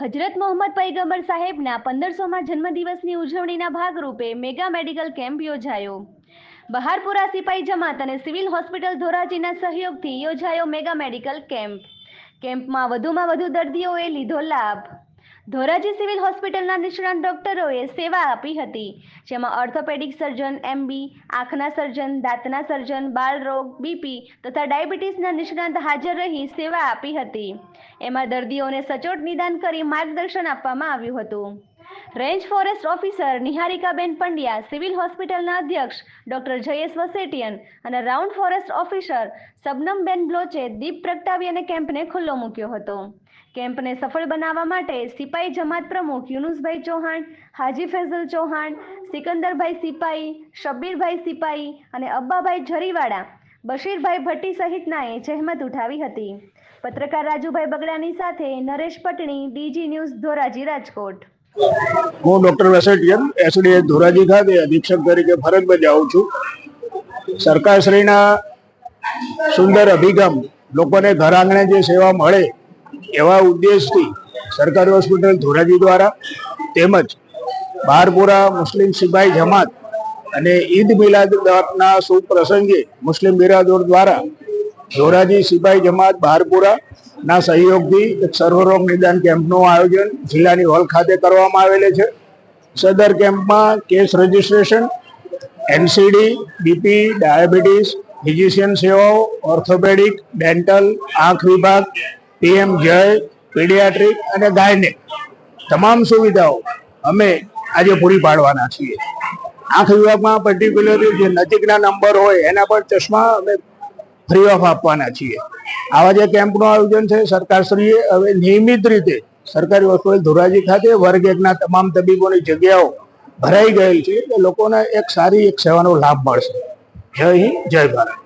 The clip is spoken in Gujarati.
હજરત મોહમ્મદ પૈગંબર સાહેબના પંદરસોમાં જન્મદિવસની ઉજવણીના ભાગરૂપે મેગા મેડિકલ કેમ્પ યોજાયો. બહારપુરા સિપાઈ જમાત અને સિવિલ હોસ્પિટલ ધોરાજીના સહયોગથી યોજાયો મેગા મેડિકલ કેમ્પ. કેમ્પમાં વધુમાં વધુ દર્દીઓએ લીધો લાભ. ધોરાજી સિવિલ હોસ્પિટલના નિષ્ણાત ડોક્ટરોએ સેવા આપી હતી, જેમાં ઓર્થોપેડિક સર્જન, એમબી, આંખના સર્જન, દાંતના સર્જન બાળરોગ બીપી તથા ડાયાબિટીસના નિષ્ણાત હાજર રહી સેવા આપી હતી. એમાં દર્દીઓને સચોટ નિદાન કરી માર્ગદર્શન આપવામાં આવ્યું હતું. રેન્જ ફોરેસ્ટ ઓફિસર નિહારિકાબેન પંડ્યા, સિવિલ હોસ્પિટલના અધ્યક્ષ ડોક્ટર જયેશ વસેટિયન અને રાઉન્ડ ફોરેસ્ટ ઓફિસર સબનમબેન બ્લોચે દીપ પ્રગટાવી અને કેમ્પને ખુલ્લો મૂક્યો હતો. કેમ્પને સફળ બનાવવા માટે સિપાઈ જમાત પ્રમુખ યુનુસભાઈ ચૌહાણ, હાજી ફેઝલ ચૌહાણ, સિકંદરભાઈ સિપાઈ, શબ્બીરભાઈ સિપાઈ અને અબ્બાભાઈ ઝરીવાડા બશીરભાઈ ભટ્ટી સહિતનાએ જહેમત ઉઠાવી હતી. પત્રકાર રાજુભાઈ બગડાની સાથે નરેશ પટણી, ડીજી ન્યૂઝ, ધોરાજી રાજકોટ. હું ડોક્ટર વેસેટિયન, એસડીએ ધોરાજી ખાતે અધિક્ષક તરીકે ફરજ બજાવું છું. સરકારશ્રીના સુંદર અભિગમ લોકોને ઘર આંગણે જે સેવા મળે એવા ઉદ્દેશથી સરકારી હોસ્પિટલ ધોરાજી દ્વારા તેમજ બારપુરા મુસ્લિમ સિપાઈ જમાત અને ઈદ મિલાદના શુભ પ્રસંગે મુસ્લિમ બિરાદોર દ્વારા ધોરાજી સિપાઈ જમાત બહારપુરા ના સહયોગથી એક સર્વરોગ નિદાન કેમ્પનું આયોજન જિલ્લાની હોલ ખાતે કરવામાં આવેલ છે. સદર કેમ્પમાં case registration, NCD, BP, diabetes, physician સેવાઓ, ઓર્થોપેડિક, ડેન્ટલ, આંખ વિભાગ પીએમ જય, પીડિયાટ્રિક અને ગાયનેક. તમામ સુવિધાઓ અમે આજે પૂરી પાડવાના છીએ. આંખ વિભાગમાં પર્ટિક્યુલરલી જે નજીકના નંબર હોય, એના પર ચશ્મા અમે ફ્રી ઓફ આપવાના છીએ. આવા જે કેમ્પનું આયોજન છે, સરકારશ્રીએ હવે નિયમિત રીતે સરકારી હોસ્પિટલ ધોરાજી ખાતે વર્ગ એકના તમામ તબીબોની જગ્યાઓ ભરાઈ ગયેલ છે, એટલે લોકોને એક સારી એક સેવાનો લાભ મળશે. જય હિન્દ, જય ભારત.